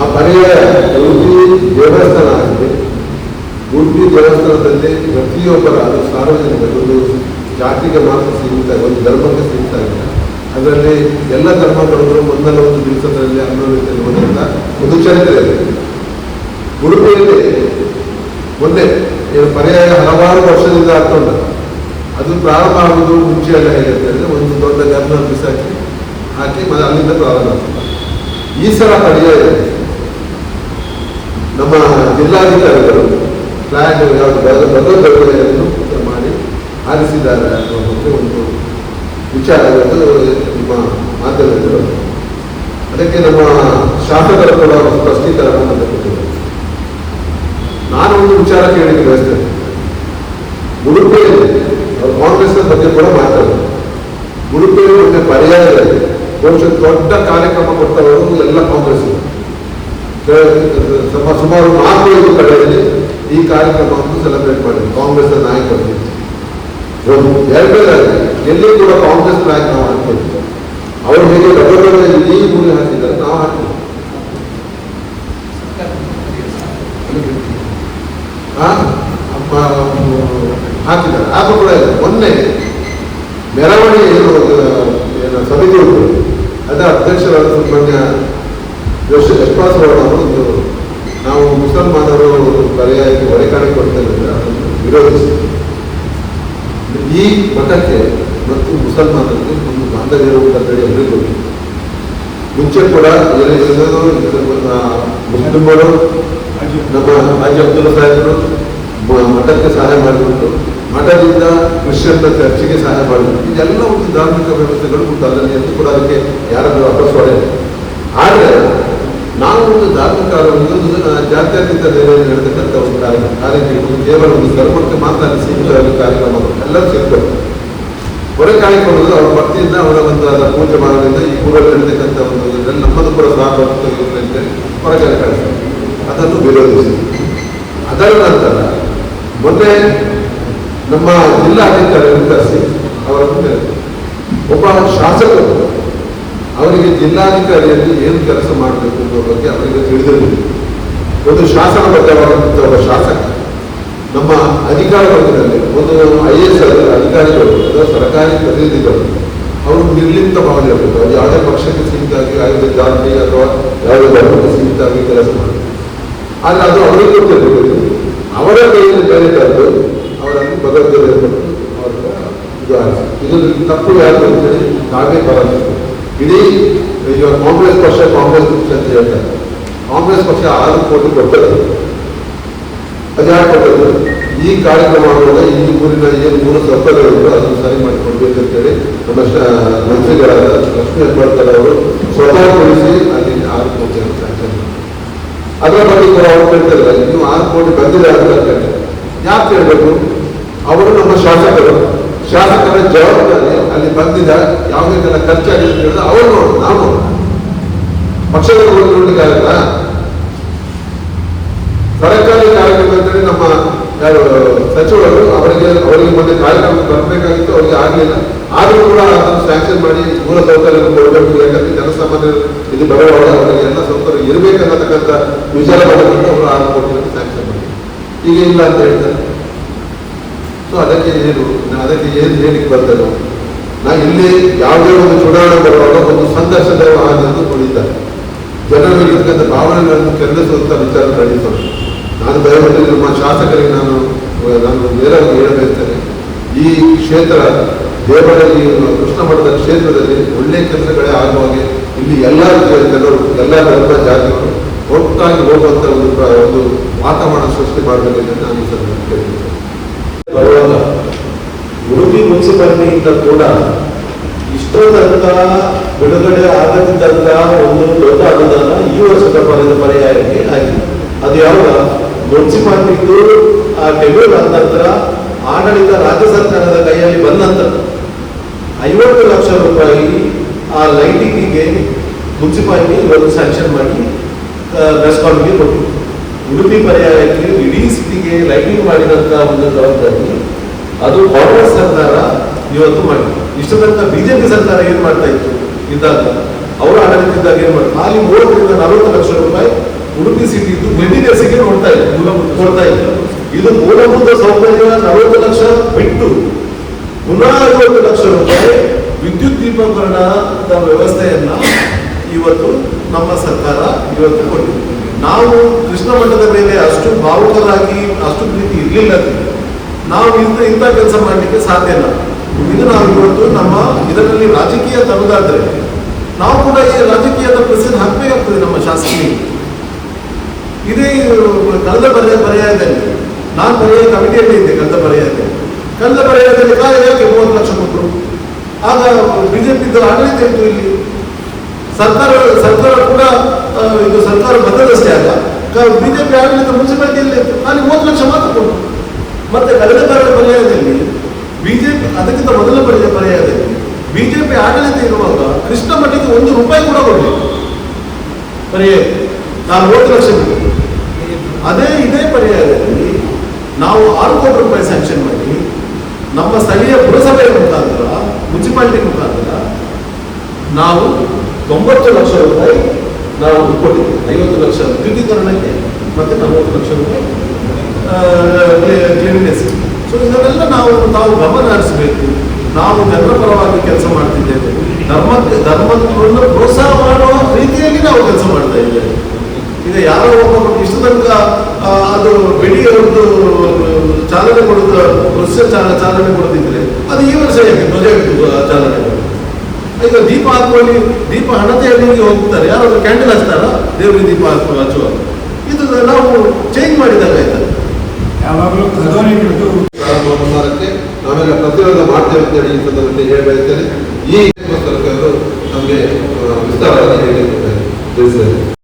ಆ ಪರ್ಯಾಯ ಉಡುಪಿ ದೇವಸ್ಥಾನ ಆಗಿದೆ ಗುಂಡಿ ದೇವಸ್ಥಾನದಲ್ಲಿ ಪ್ರತಿಯೊಬ್ಬರ ಅದು ಸಾರ್ವಜನಿಕರು ಒಂದು ಜಾತಿಗೆ ಮಾತ್ರ ಸೀಮಿತ, ಒಂದು ಧರ್ಮಕ್ಕೆ ಸೀಮಿತ ಇಲ್ಲ ಅದರಲ್ಲಿ ಎಲ್ಲ ಧರ್ಮಗಳು ಒಂದಲ್ಲ ಒಂದು ದಿವಸದಲ್ಲಿ ಅನುಭವಿಸಿರುವುದರಿಂದ ಒಂದು ಚರಿತ್ರೆ ಇದೆ ಉಡುಪಿಯಲ್ಲಿ ಮೊನ್ನೆ ಏನು ಪರ್ಯಾಯ ಹಲವಾರು ವರ್ಷದಿಂದ ಆಗ್ತಾ ಉಂಟು ಅದು ಪ್ರಾರಂಭ ಆಗುವುದು ಮುಂಚೆ ಎಲ್ಲ ಹೇಗೆ ಅಂತ ಒಂದು ದೊಡ್ಡ ಗರ್ಭ ಬಿಸಾಕಿ ಹಾಕಿ ಅಲ್ಲಿಂದ ಪ್ರಾರಂಭ ಆಗ್ತದೆ. ಈ ಸಲ ಪರ್ಯಾಯ ನಮ್ಮ ಜಿಲ್ಲಾಧಿಕಾರಿಗಳು ಫ್ಲಾಗ್ ಯಾವುದು ಬದಲಾವಣೆಯನ್ನು ಮಾಡಿ ಆರಿಸಿದ್ದಾರೆ ಬಗ್ಗೆ ಒಂದು ವಿಚಾರ ಇವತ್ತು ನಿಮ್ಮ ಮಾಧ್ಯಮದಲ್ಲಿ ಅದಕ್ಕೆ ನಮ್ಮ ಶಾಸಕರು ಕೂಡ ಸ್ಪಷ್ಟೀಕರಣವನ್ನು ಕೊಟ್ಟಿದ್ದಾರೆ. ನಾನು ಒಂದು ವಿಚಾರ ಕೇಳಲಿಕ್ಕೆ ಅಷ್ಟೇ ಉಡುಪಿಯಲ್ಲಿ ಅವರು ಕಾಂಗ್ರೆಸ್ನ ಬಗ್ಗೆ ಕೂಡ ಮಾತಾಡಿದ್ರು ಉಡುಪಿಯಲ್ಲಿ ಒಂದು ಪರ್ಯಾಯದಲ್ಲಿ ಬಹುಶಃ ದೊಡ್ಡ ಕಾರ್ಯಕ್ರಮ ಕೊಟ್ಟವರು ಎಲ್ಲ ಕಾಂಗ್ರೆಸ್ ಸುಮಾರು ನಾಲ್ಕು ಐದು ಕಡೆಯಲ್ಲಿ ಈ ಕಾರ್ಯಕ್ರಮವನ್ನು ಸೆಲೆಬ್ರೇಟ್ ಮಾಡಿ ಕಾಂಗ್ರೆಸ್ ನಾಯಕರು ಎರಡನೇದಾಗಿ ಎಲ್ಲಿ ಕೂಡ ಕಾಂಗ್ರೆಸ್ ನಾಯಕ ನಾವು ಹಾಕ್ಕೊಳ್ತೀವಿ ಅವರು ಹೇಗೆ ರಬ್ಬರ್ಗಳಲ್ಲಿ ಇಡೀ ಮೂಲೆ ಹಾಕಿದ್ದಾರೆ ನಾವು? ಅಮ್ಮ, ಹಾಕಿದ್ದಾರೆ. ಆದ್ರೂ ಕೂಡ ಇದೆ ಮೊನ್ನೆ ಮೆರವಣಿಗೆ ಏನು ಸಮಿತಿ ಉಂಟು. ಅದರ ಅಧ್ಯಕ್ಷರಾದ ಸುಬ್ರಹ್ಮಣ್ಯ ಯಶ್ವಾಸ್ ಅವರು ಒಂದು ನಾವು ಮುಸಲ್ಮಾನರು ಪರ್ಯಾಯಕ್ಕೆ ಹೊರೆಕಾಣಿ ಕೊಡ್ತೇವೆ ಅಂದ್ರೆ ಅದನ್ನು ವಿರೋಧಿಸಿ ಈ ಮಠಕ್ಕೆ ಮತ್ತು ಮುಸಲ್ಮಾನರಿಗೆ ಒಂದು ಬಾಂಧವ್ಯ ಇರುವುದಂತೇಳಿ ಎಲ್ಲರಿಗೂ. ಮುಂಚೆ ಕೂಡ ಏನೇನಿರೋದು ಮುಸ್ಲಿಮರು, ನಮ್ಮ ಹಾಜಿ ಅಬ್ದುಲ್ ಸಾಹೇಬರು ಮಠಕ್ಕೆ ಸಹಾಯ ಮಾಡಿಬಿಟ್ಟು, ಮಠದಿಂದ ಕ್ರಿಶ್ಚಿಯನ್ ಚರ್ಚಿಗೆ ಸಹಾಯ ಮಾಡಿಬಿಟ್ಟು, ಇದೆಲ್ಲ ಒಂದು ಧಾರ್ಮಿಕ ವ್ಯವಸ್ಥೆಗಳು ಮತ್ತು ಅದರಲ್ಲಿ ಕೂಡ ಅದಕ್ಕೆ ಯಾರನ್ನು ವಾಪಸ್ ಹೊಡೆಯಲ್ಲ. ಆದರೆ ನಾವು ಒಂದು ಧಾರ್ಮಿಕ ಜಾತ್ಯತೀತ ನೆಲೆಯಲ್ಲಿ ನಡೆತಕ್ಕಂಥ ಒಂದು ಕಾರ್ಯ ಕಾರ್ಯಕ್ರಮ ಕೇವಲ ಒಂದು ಧರ್ಮಕ್ಕೆ ಮಾತ್ರ ಸೀಮಿತವಾದ ಕಾರ್ಯಕ್ರಮಗಳು ಎಲ್ಲರೂ ಸೇರ್ಕೊಂಡು. ಹೊರೆ ಕಾಯ್ಕೊಳ್ಳೋದು ಅವರ ಭಕ್ತಿಯಿಂದ, ಅವರ ಒಂದು ಅದರ ಪೂಜೆ ಮಾಡೋದ್ರಿಂದ ಈ ಊರಲ್ಲಿ ನಡೆತಕ್ಕಂಥ ಒಂದು ಇದರಲ್ಲಿ ನಮ್ಮದು ಕೂಡ ಸಾಧ್ಯ ಅಂತೇಳಿ ಹೊರಗಡೆ ಕಳಿಸ್ತಾರೆ ಅದನ್ನು ವಿರೋಧಿಸಿ. ಅದರ ನಂತರ ಮೊನ್ನೆ ನಮ್ಮ ಜಿಲ್ಲಾಧಿಕಾರಿಯನ್ನು ಕರೆಸಿ ಅವರನ್ನು ಕರೆದ್ರು. ಒಬ್ಬ ಶಾಸಕರು ಅವರಿಗೆ ಜಿಲ್ಲಾಧಿಕಾರಿಯಲ್ಲಿ ಏನು ಕೆಲಸ ಮಾಡಬೇಕು ಅನ್ನೋ ಬಗ್ಗೆ ಅವರಿಗೆ ತಿಳಿದಿರಲಿಲ್ಲ. ಒಂದು ಶಾಸನಬದ್ಧವಾದಂಥ ಒಬ್ಬ ಶಾಸಕ, ನಮ್ಮ ಅಧಿಕಾರ ವರ್ಗದಲ್ಲಿ ಒಂದು ಐ ಎಸ್ ಅಧಿಕಾರಿಗಳು ಅಥವಾ ಸರ್ಕಾರಿ ಪ್ರತಿನಿಧಿಗಳು, ಅವರು ನಿರ್ಲಿಪ್ತ ಭಾವನೆ ಇರಬೇಕು ಅದು ಯಾವುದೇ ಪಕ್ಷಕ್ಕೆ ಸೀಮಿತ ಆಗಿ ಯಾವುದೇ ಜಾತಿ ಅಥವಾ ಯಾವುದೇ ಧರ್ಮಕ್ಕೆ ಆಗಿ ಕೆಲಸ ಮಾಡಬೇಕು. ಆದರೆ ಅದು ಅವರಿಗೆ ಗೊತ್ತಿರಬೇಕು. ಅವರ ಕೈಯಲ್ಲಿ ಬೇರೆ ತಂದು ಅವರನ್ನು ಕೊಟ್ಟು ಅವರ ಇದು ತಪ್ಪು ಯಾರು ಅಂತೇಳಿ ನಾವೇ ಬರಬೇಕು ಇಡೀ ಈಗ ಕಾಂಗ್ರೆಸ್ ಪಕ್ಷ ಕಾಂಗ್ರೆಸ್ ಪಕ್ಷ ಅಂತ ಹೇಳ್ತಾರೆ. ಕಾಂಗ್ರೆಸ್ ಪಕ್ಷ ಆರು ಕೋಟಿ ಕೊಟ್ಟರು ಅದು ಯಾಕೆ ಕೊಟ್ಟದ್ದು. ಈ ಕಾರ್ಯಕ್ರಮ ಮಾಡುವಾಗ ಈ ಊರಿನ ಏನು ಮೂರು ಸೌಕರ್ಯಗಳು ಅದನ್ನು ಸರಿ ಮಾಡಿಕೊಡ್ಬೇಕು ಅಂತೇಳಿ ನಮ್ಮ ಮಂತ್ರಿಗಳಾದ ಲಕ್ಷ್ಮೀ ಹೆಬ್ಬಾಳ್ಕರ್ ಅವರು ಸ್ವತಃ ಕೊಡಿಸಿ ಅಲ್ಲಿ ಆರು ಕೋಟಿ ಅಂತ. ಅದರ ಬಗ್ಗೆ ಕೂಡ ಅವರು ಕೇಳ್ತಾರೆ, ನೀವು ಆರು ಕೋಟಿ ಬಂದಿದೆ ಅಂತ ಕೇಳ್ತಾರೆ ಯಾಕೆ ಕೇಳಬೇಕು? ಅವರು ನಮ್ಮ ಶಾಸಕರು. ಶಾಸಕರ ಜವಾಬ್ದಾರಿ ಅಲ್ಲಿ ಬಂದಿದ ಯಾವುದಕ್ಕೆಲ್ಲ ಖರ್ಚಾಗಿದೆ ಅಂತ ಹೇಳಿದ್ರೆ ಅವರು ನಾನು ನಾವು ಪಕ್ಷದ ಆಗಲ್ಲ ಸರ್ಕಾರಿ ಕಾರ್ಯಕ್ರಮ ಅಂತೇಳಿ ನಮ್ಮ, ಯಾರು, ಸಚಿವರು ಅವರಿಗೆ ಅವರಿಗೆ ಮೊನ್ನೆ ಕಾರ್ಯಕ್ರಮ ಬರಬೇಕಾಗಿತ್ತು, ಅವರಿಗೆ ಆಗಲಿಲ್ಲ. ಆದರೂ ಕೂಡ ಅದನ್ನು ಸ್ಯಾಂಕ್ಷನ್ ಮಾಡಿ ಮೂಲ ಸೌಕರ್ಯ ಕೊಡಬೇಕು ಯಾಕಂದ್ರೆ ಜನಸಾಮಾನ್ಯರು ಇದು ಬರುವಾಗ ಅವರಿಗೆ ಎಲ್ಲ ಸೌಕರ್ಯ ಇರಬೇಕನ್ನತಕ್ಕಂಥ ವಿಚಾರ ಮಾಡಿಕೊಂಡು ಅವರು ಆರು ಕೋಟಿ ಸ್ಯಾಂಕ್ಷನ್ ಮಾಡಿ. ಈಗ ಇಲ್ಲ ಅಂತ ಹೇಳ್ತಾರೆ. ಸೊ ಅದಕ್ಕೆ ಏನು? ನಾನು ಅದಕ್ಕೆ ಏನು ಹೇಳಿಕ್ಕೆ ಬರ್ತೇನೆ ನಾ ಇಲ್ಲಿ ಯಾವುದೇ ಒಂದು ಚುನಾವಣೆ ಬರುವಾಗ ಒಂದು ಸಂದರ್ಶನ ಆನಂದ ಕುಳಿತಾರೆ ಜನರಲ್ಲಿ ಇರ್ತಕ್ಕಂಥ ಭಾವನೆಗಳನ್ನು ಕೆರಳಿಸುವಂಥ ವಿಚಾರ ನಡೀತಾರೆ ನಾನು ದಯವಿಟ್ಟು ನಮ್ಮ ಶಾಸಕರಿಗೆ ನಾನು ನಾನು ನೇರವಾಗಿ ಹೇಳ್ತಾ ಬಯಸ್ತೇನೆ ಈ ಕ್ಷೇತ್ರ ದೇವರಲ್ಲಿ ಕೃಷ್ಣ ಮಠದ ಕ್ಷೇತ್ರದಲ್ಲಿ ಒಳ್ಳೆಯ ಕೆಲಸಗಳೇ ಆಗುವ ಹಾಗೆ ಇಲ್ಲಿ ಎಲ್ಲ ಜನರು, ಎಲ್ಲ ಧರ್ಮ ಜಾತಿಗಳು ಒಟ್ಟಾಗಿ ಹೋಗುವಂಥ ಒಂದು ಒಂದು ವಾತಾವರಣ ಸೃಷ್ಟಿ ಮಾಡಬೇಕೆಂದು ನಾನು ಈ ಸಂದರ್ಭದಲ್ಲಿ ಬರುವಾಗ ಉಡುಪಿ ಮುನ್ಸಿಪಾಲಿಟಿಯಿಂದ ಕೂಡ ಇಷ್ಟೊಂದಂತ ಬಿಡುಗಡೆ ಆಗದಿದ್ದಂತ ಒಂದು ದೊಡ್ಡ ಅನುದಾನ ಈ ವರ್ಷದ ಪರ್ಯದ ಪರ್ಯಾಯಕ್ಕೆ ಆಗಿದೆ ಅದು ಯಾವಾಗ? ಮುನ್ಸಿಪಾಲಿಟಿದು ಆ ಟೆಬ್ಯೂಲ್ ಆದ ನಂತರ ಆಡಳಿತ ರಾಜ್ಯ ಸರ್ಕಾರದ ಕೈಯಲ್ಲಿ ಬಂದ ನಂತರ ಐವತ್ತು ಲಕ್ಷ ರೂಪಾಯಿ ಆ ಲೈಟಿಂಗಿಗೆ ಮುನ್ಸಿಪಾಲಿಟಿ ಇವತ್ತು ಸ್ಯಾಂಕ್ಷನ್ ಮಾಡಿ ಬೆಸ್ಕಾಮ್ಗೆ ಕೊಟ್ಟಿದೆ ಉಡುಪಿ ಪರ್ಯಾಯಕ್ಕೆ ಇಡೀ ಲೈಟಿಂಗ್ ಮಾಡಿದಂತ ಒಂದು ಜವಾಬ್ದಾರಿ, ಅದು ಕಾಂಗ್ರೆಸ್ ಸರ್ಕಾರ ಇವತ್ತು ಮಾಡಿದೆ. ಇಷ್ಟು ಬಿಜೆಪಿ ಸರ್ಕಾರ ಏನ್ ಮಾಡ್ತಾ ಇತ್ತು? ಇದ್ದಾಗ ಅವರ ಆಡಳಿತ ಇದ್ದಾಗ ಏನ್ ಮಾಡ್ತಾರೆ ಅಲ್ಲಿ ಮೂವತ್ತರಿಂದ ನಲವತ್ತು ಲಕ್ಷ ರೂಪಾಯಿ ಉಡುಪಿ ಸಿಟಿ ಇದು ಕ್ಲೀನಿನೆಸ್ಗೆ ನೋಡ್ತಾ ಇದೆ ಕೊಡ್ತಾ ಇಲ್ಲ ಇದು ಮೂಲಭೂತ ಸೌಕರ್ಯ ನಲವತ್ತು ಲಕ್ಷ ಬಿಟ್ಟು ಪುನಃ ಐವತ್ತು ಲಕ್ಷ ರೂಪಾಯಿ ವಿದ್ಯುತ್ ದೀಪಕರಣ ವ್ಯವಸ್ಥೆಯನ್ನ ಇವತ್ತು ನಮ್ಮ ಸರ್ಕಾರ ಇವತ್ತು ಕೊಟ್ಟಿದೆ. ನಾವು ಕೃಷ್ಣ ಮಠದ ಮೇಲೆ ಅಷ್ಟು ಭಾವುಕರಾಗಿ ಅಷ್ಟು ಪ್ರೀತಿ ಇರಲಿಲ್ಲ ನಾವು ಇಂಥ ಇಂಥ ಕೆಲಸ ಮಾಡಲಿಕ್ಕೆ ಸಾಧ್ಯ ಇಲ್ಲ. ಇದು ನಾವು ಇವತ್ತು ನಮ್ಮ ಇದರಲ್ಲಿ ರಾಜಕೀಯ ತರುವುದಾದ್ರೆ ನಾವು ಕೂಡ ಈ ರಾಜಕೀಯದ ಪ್ರಸಿದ್ಧ ಹಾಕಬೇಕಾಗ್ತದೆ ನಮ್ಮ ಶಾಸಕರಿಗೆ. ಇದೇ ಕಳೆದ ಪರ್ಯಾಯ ಪರ್ಯಾಯದಲ್ಲಿ, ನಾನು ಪರ್ಯಾಯ ಕಮಿಟಿಯಲ್ಲಿ ಇದ್ದೆ ಕಳೆದ ಪರ್ಯಾಯದಲ್ಲಿ. ಕಳೆದ ಪರ್ಯಾಯದಲ್ಲಿ ಕಾಲ ಯಾಕೆ ಮೂವತ್ತು ಲಕ್ಷ ಕೊಟ್ಟರು ಆಗ ಬಿಜೆಪಿ ಆಡಳಿತ ಇತ್ತು ಇಲ್ಲಿ. ಸರ್ಕಾರ ಸರ್ಕಾರ ಕೂಡ ಇದು ಸರ್ಕಾರ ಬದಲಷ್ಟೇ ಆಗ ಬಿಜೆಪಿ ಆಡಳಿತ ಮುನ್ಸಿಪಾಲಿಟಿಯಲ್ಲಿ ಅಲ್ಲಿ ಮೂವತ್ತು ಲಕ್ಷ ಮಾತ್ರ ಕೊಟ್ಟು. ಮತ್ತೆ ಕಳೆದ ಪರ್ಯಾಯ ಪರ್ಯಾಯದಲ್ಲಿ ಬಿಜೆಪಿ ಅದಕ್ಕಿಂತ ಮೊದಲ ಪಡೆದ ಪರ್ಯಾಯದಲ್ಲಿ ಬಿಜೆಪಿ ಆಡಳಿತ ಇರುವಾಗ ಕೃಷ್ಣ ಮಠಕ್ಕೆ ಒಂದು ರೂಪಾಯಿ ಕೂಡ ಕೊಡಲಿಲ್ಲ. ಪರ್ಯಾಯ ನಾವು ಮೂವತ್ತು ಲಕ್ಷ ಅದೇ ಇದೇ ಪರ್ಯಾಯದಲ್ಲಿ ನಾವು ಆರು ಕೋಟಿ ರೂಪಾಯಿ ಸ್ಯಾಂಕ್ಷನ್ ಮಾಡಿ ನಮ್ಮ ಸ್ಥಳೀಯ ಪುರಸಭೆ ಮುಖಾಂತರ, ಮುನ್ಸಿಪಾಲಿಟಿ ಮುಖಾಂತರ ನಾವು ತೊಂಬತ್ತು ಲಕ್ಷ ರೂಪಾಯಿ ನಾವು ಕೊಟ್ಟಿದ್ದೀವಿ. ಐವತ್ತು ಲಕ್ಷ ವಿದ್ಯುದೀಕರಣಕ್ಕೆ ಮತ್ತೆ ನಲವತ್ತು ಲಕ್ಷ ರೂಪಾಯಿ ಕ್ಲೀನಿನೆಸ್ ಸೊ ಇದನ್ನೆಲ್ಲ ನಾವು, ತಾವು ಗಮನ ಹರಿಸಬೇಕು. ನಾವು ಜನರ ಪರವಾಗಿ ಕೆಲಸ ಮಾಡ್ತಿದ್ದೇವೆ. ಧರ್ಮಕ್ಕೆ ಧರ್ಮವನ್ನು ಪ್ರೋತ್ಸಾಹ ಮಾಡುವ ರೀತಿಯಲ್ಲಿ ನಾವು ಕೆಲಸ ಮಾಡ್ತಾ ಇದ್ದೇವೆ. ಈಗ ಯಾರೋ ಒಬ್ಬ ಇಷ್ಟು ತನಕ ಅದು ಒಂದು ಚಾಲನೆ ಚಾಲ- ಚಾಲನೆ ಕೊಡುತ್ತಿದ್ರೆ ಅದು ಈ ವರ್ಷ ಯಾಕೆ ಇಟ್ಟು ಚಾಲನೆ? ಕೊಡುದು? ಈಗ ದೀಪ ಹಾಕುವಲ್ಲಿ ದೀಪ ಹಣತೆ ಹಣತೆಯಲ್ಲಿ ಹೋಗ್ತಾರೆ. ಯಾರಾದ್ರೂ ಕ್ಯಾಂಡಲ್ ಹಚ್ತಾರ? ದೇವರಿಗೆ ದೀಪ ಹಾಕುವ ಹಚ್ಚುವ ಇದು ನಾವು ಚೇಂಜ್ ಮಾಡಿದಾಗ ಆಯ್ತಾ. ಯಾವಾಗಲೂ ನಾವೆಲ್ಲ ಪ್ರತಿರೋಧ ಮಾಡ್ತೇವೆ ಅಂತೇಳಿ ಈ ಸಂದರ್ಭದಲ್ಲಿ ಹೇಳಬಯಸ್ತೇನೆ ಈ